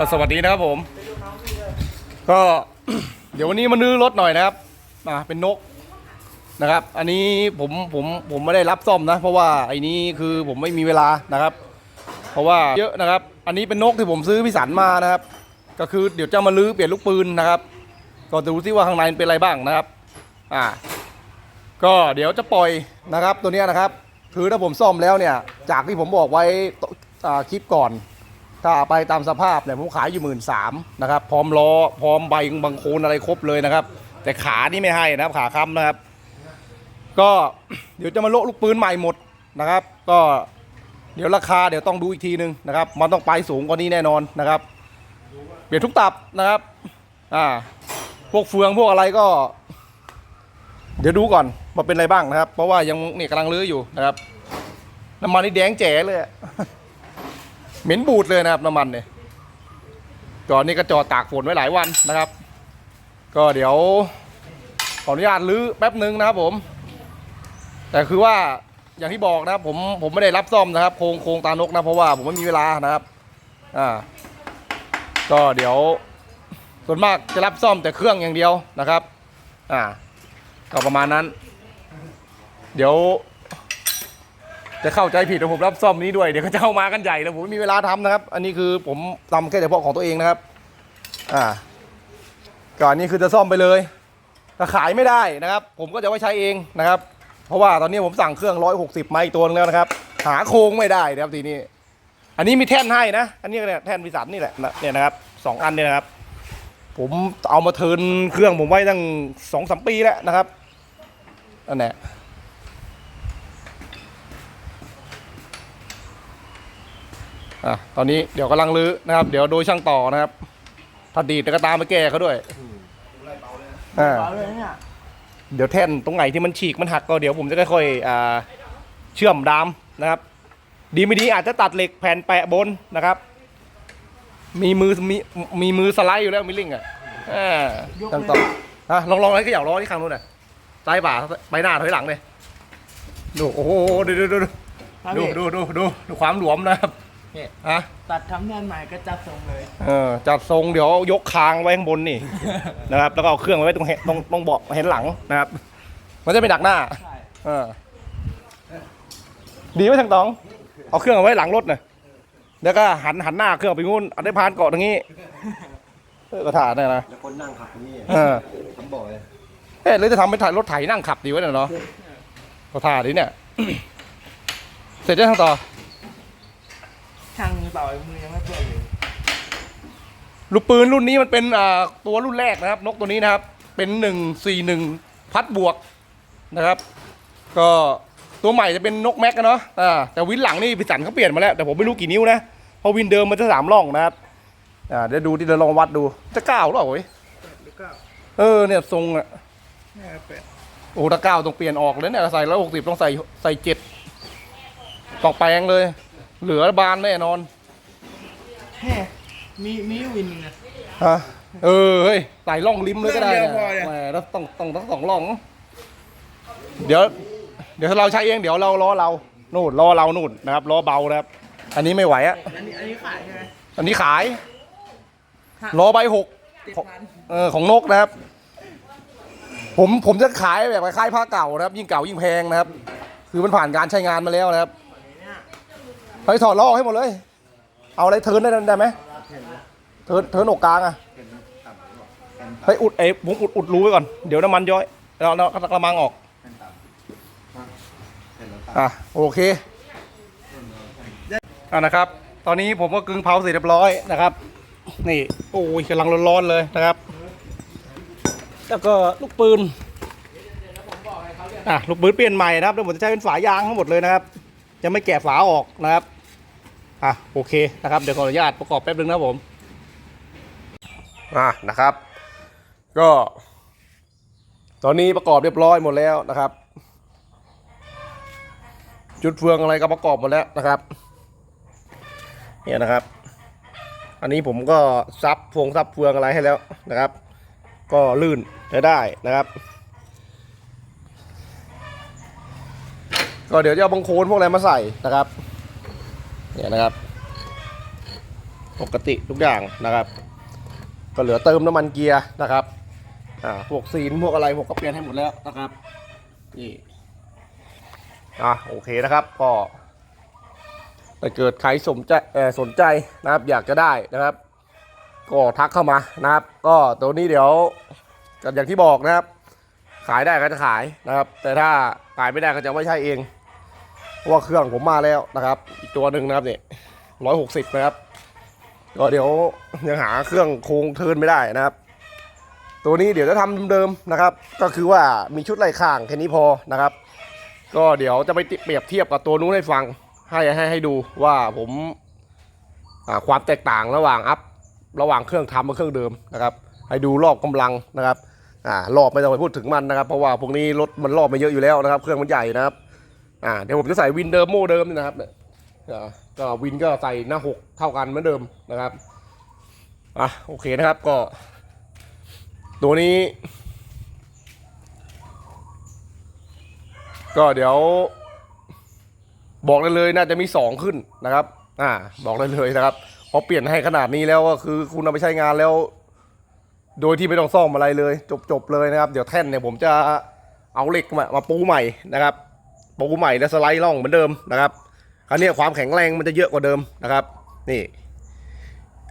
ก็สวัสดีนะครับผม ก็เดี๋ยววันนี้มานื้อรถหน่อยนะครับอ่าเป็นนกนะครับ อันนี้ผมผมผมไม่ได้รับซ่อมนะ เพราะว่าไอ้นี้คือผมไม่มีเวลานะครับ เพราะว่าเยอะนะครับ อันนี้เป็นนกที่ผมซื้อพี่สันมานะครับ ก็คือเดี๋ยวจะมาลื้อเปลี่ยนลูกปืนนะครับ ก็ดูซิว่าข้างในเป็นอะไรบ้างนะครับ อ่า ก็เดี๋ยวจะปล่อยนะครับตัวเนี้ยนะครับ คือถ้าผมซ่อมแล้วเนี่ย จากที่ผมบอกไว้ตอ่าคลิปก่อน ถ้าไปตามสภาพเนี่ยผมขายอยู่หมื่นสามนะครับ พร้อมล้อพร้อมใบบางโคนอะไรครบเลยนะครับ แต่ขานี่ไม่ให้นะครับขาค้ำนะครับ ก็เดี๋ยวจะมาโละลูกปืนใหม่หมดนะครับ ก็เดี๋ยวราคาเดี๋ยวต้องดูอีกทีนึงนะครับ มันต้องไปสูงกว่านี้แน่นอนนะครับเปลี่ยนทุกตับนะครับอ่าพวกเฟืองพวกอะไรก็ เดี๋ยวดูก่อนว่าเป็นอะไรบ้างนะครับ เพราะว่ายังเนี่ยกำลังลื้ออยู่นะครับน้ำมันนี่แดงแจ๋เลยอะ เหม็นบูดเลยนะครับน้ำมันเนี่ยก่อนนี้ก็จอดตากฝนไว้หลายวันนะครับ ก็เดี๋ยวขออนุญาตลื้อแป๊บหนึ่งนะครับผม แต่คือว่าอย่างที่บอกนะครับผมผมไม่ได้รับซ่อมนะครับโครงโครงตานกนะเพราะว่าผมไม่มีเวลานะครับอ่าก็เดี๋ยวส่วนมากจะรับซ่อมแต่เครื่องอย่างเดียวนะครับ อ่าก็ประมาณนั้น เดี๋ยว จะเข้าใจผิดว่าผมรับซ่อมนี้ด้วย เดี๋ยวเขาจะเข้ามากันใหญ่แล้วผมไม่มีเวลาทำนะครับ อันนี้คือผมทำแค่เฉพาะของตัวเองนะครับ อ่าก่อนนี้คือจะซ่อมไปเลยถ้าขายไม่ได้นะครับ ผมก็จะไว้ใช้เองนะครับ เพราะว่าตอนนี้ผมสั่งเครื่อง 160มาอีกตัวนึงแล้วนะครับ หาโครงไม่ได้นะครับทีนี้ อันนี้มีแท่นให้นะ อันนี้เนี่ยแท่นวิสันนี่แหละเนี่ยนะครับสองอันเนี่ยนะครับ ผมเอามาเทินเครื่องผมไว้ตั้งสองสามปีแล้วนะครับอันนี้ อะตอนนี้เดี๋ยวกำลังรื้อนะครับ เดี๋ยวโดยช่างต่อนะครับถ้าดีดก็ตามไปแก้เขาด้วยอ่าเบาเลยเนี่ยเดี๋ยวแท่นตรงไหนที่มันฉีกมันหักก็เดี๋ยวผมจะค่อยๆอ่าเชื่อมดามนะครับ ดีไม่ดีอาจจะตัดเหล็กแผ่นแปะบนนะครับ มีมือมีมีมือสไลด์อยู่แล้วมิลลิงอะอ่าตั้งต่อฮะลองลองอะไรก็อยากล้อที่ข้างนู้นน่ะซ้ายบ่าไปหน้าถอยหลังเลยดูโอ้โหดูดูดูดูครับดูพี่ดูดูดูดูความหลวมนะครับ เนี่ยฮะตัดทำแท่นใหม่ก็จัดทรงเลย เออจัดทรงเดี๋ยวยกคางไว้ข้างบนนี่ นะครับ แล้วก็เอาเครื่องไว้ตรงเห็นตรงตรงเบาะเห็นหลังนะครับ มันจะไม่ดักหน้า ใช่เออ ดีไหมทางตอง เอาเครื่องเอาไว้หลังรถหน่อยแล้วก็หันหันหน้าเครื่องไปงูนอันได้พานเกาะตรงนี้เออก็ถ่ายได้นะแล้วคนนั่งขับนี่เออผมบอกเลยเอ๊ะหรือจะทำเป็นถ่ายรถไถนั่งขับดีวะเนี่ยเนาะก็ถ่ายดิเนี่ย เสร็จแล้วทางต่อ ช่างเป่าไอ้มือยังไม่เปื่อยเลยลูกปืนรุ่นนี้มันเป็นอ่าตัวรุ่นแรกนะครับ นกตัวนี้นะครับ เป็นหนึ่งสี่หนึ่งพัดบวกนะครับ ก็ตัวใหม่จะเป็นนกแม็กกันเนาะอ่าแต่วินหลังนี่พิสันเขาเปลี่ยนมาแล้วแต่ผมไม่รู้กี่นิ้วนะเพราะวินเดิมมันจะสามร่องนะครับอ่าเดี๋ยวดูที่เดี๋ยวลองวัดดูจะเก้าหรอเว้ยหรือเก้าเออเนี่ยทรงอะเนี่ยแปดโอ้ถ้าเก้าต้องเปลี่ยนออกเลยเนี่ยใส่ร้อยหกสิบต้องใส่ใส่เจ็ดต้องแปลงเลย เหลือบานแน่นอนแฮ่มีมีวินหนึ่งนะฮะเออเฮ้ยใส่ร่องริมเลยก็ได้เรื่องนะเดียวพอเนี่ยแหมแล้วต้องต้องต้องสองร่อง เดี๋ยว เดี๋ยวถ้าเราใช้เองเดี๋ยวเราล้อเรานู่นล้อเรานู่นนะครับล้อเบานะครับ อันนี้ไม่ไหวอะอันนี้อันนี้ขายใช่ไหมอันนี้ขายฮะล้อใบหกเจ็ดพันเออของนกนะครับ ผมผมจะขายแบบคล้ายๆผ้าเก่านะครับ ยิ่งเก่ายิ่งแพงนะครับ คือมันผ่านการใช้งานมาแล้วนะครับ เนี่ยเฮ้ยถอดล้อออกให้หมดเลย เอาอะไรเทิร์นได้ได้ไหมเทิร์นเทิร์นอกกลางอะเฮ้ยอุดเอ้ผมอุดอุดรูไว้ก่อนเดี๋ยวน้ำมันย้อยเราเรากระมังออกอะโอเคอะนะครับ ตอนนี้ผมก็กึ่งเผาเสร็จเรียบร้อยนะครับ นี่โอ้ยกำลังร้อนๆเลยนะครับ แล้วก็ลูกปืนอะลูกปืนเปลี่ยนใหม่นะครับแล้วผมจะใช้เป็นฝายางทั้งหมดเลยนะครับ จะไม่แกะฝาออกนะครับ อะโอเคนะครับเดี๋ยวขออนุญาตประกอบแป๊บนึงนะผมอะนะครับ ก็ ตอนนี้ประกอบเรียบร้อยหมดแล้วนะครับ จุดเฟืองอะไรก็ประกอบหมดแล้วนะครับเนี่ยนะครับ อันนี้ผมก็ซับพวงซับเฟืองอะไรให้แล้วนะครับ ก็ลื่นใช้ได้นะครับ ก็เดี๋ยวจะเอาบังโคลนพวกอะไรมาใส่นะครับ เนี่ยนะครับ ปกติทุกอย่างนะครับ ก็เหลือเติมน้ำมันเกียร์นะครับอ่าพวกซีนพวกอะไรผมก็เปลี่ยนให้หมดแล้วนะครับนี่อะโอเคนะครับก็ถ้าเกิดใครสนใจสนใจนะครับ อยากจะได้นะครับ ก็ทักเข้ามานะครับ ก็ตัวนี้เดี๋ยวก็อย่างที่บอกนะครับ ขายได้ก็จะขายนะครับ แต่ถ้าขายไม่ได้ก็จะไม่ใช่เอง ว่าเครื่องผมมาแล้วนะครับ อีกตัวหนึ่งนะครับเนี่ยร้อยหกสิบนะครับก็เดี๋ยวยังหาเครื่องโครงเทินไม่ได้นะครับ ตัวนี้เดี๋ยวจะทำเดิมๆนะครับ ก็คือว่ามีชุดไหล่ข้างแค่นี้พอนะครับ ก็เดี๋ยวจะไปเปรียบเทียบกับตัวนู้นให้ฟังให้ให้ให้ดูว่าผมความแตกต่างระหว่างอัพระหว่างเครื่องทำกับเครื่องเดิมนะครับ ให้ดูรอบกำลังนะครับอ่ารอบไม่ต้องไปพูดถึงมันนะครับ เพราะว่าพวกนี้รถมันรอบมาเยอะอยู่แล้วนะครับ เครื่องมันใหญ่นะครับ อ่าเดี๋ยวผมจะใส่วินเดิมโม่เดิมนี่นะครับก็วินก็ใส่หน้าหกเท่ากันเหมือนเดิมนะครับอะโอเคนะครับก็ ตัวนี้ ก็เดี๋ยว บอกได้เลยน่าจะมีสองขึ้นนะครับ อ่า บอกได้เลยนะครับพราะเปลี่ยนให้ขนาดนี้แล้วก็คือคุณเอาไปใช้งานแล้ว โดยที่ไม่ต้องซ่อมอะไรเลย จบจบเลยนะครับ เดี๋ยวแท่นเนี่ยผมจะเอาเหล็กมามาปูใหม่นะครับ ปูใหม่แล้วสไลด์ล่องเหมือนเดิมนะครับคราวนี้ความแข็งแรงมันจะเยอะกว่าเดิมนะครับ นี่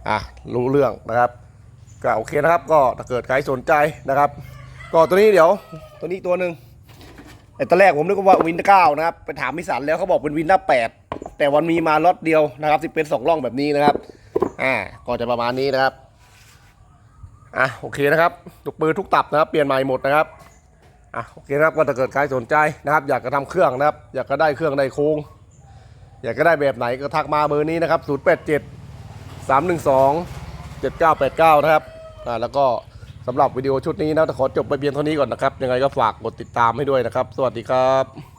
อะรู้เรื่องนะครับก็โอเคนะครับ ก็ถ้าเกิดใครสนใจนะครับ ก็ตัวนี้เดี๋ยวตัวนี้ตัวหนึ่งไอ้ตอนแรกผมนึกว่าวินเก้านะครับไปถามพิสันแล้วเขาบอกเป็นวินหน้าแปดแต่วันมีมาล็อตเดียวนะครับที่เป็นสองร่องแบบนี้นะครับอ่าก็จะประมาณนี้นะครับอะโอเคนะครับทุกปืนทุกตับนะครับ เปลี่ยนใหม่หมดนะครับ อะโอเคครับก็ถ้าเกิดใครสนใจนะครับ อยากจะทำเครื่องนะครับ อยากจะได้เครื่องได้โค้งอยากจะได้แบบไหนก็ทักมาเบอร์นี้นะครับ 087 312 7989 นะครับอ่าแล้วก็สำหรับวิดีโอชุดนี้นะขอจบไปเพียงเท่านี้ก่อนนะครับ ยังไงก็ฝากกดติดตามให้ด้วยนะครับ สวัสดีครับ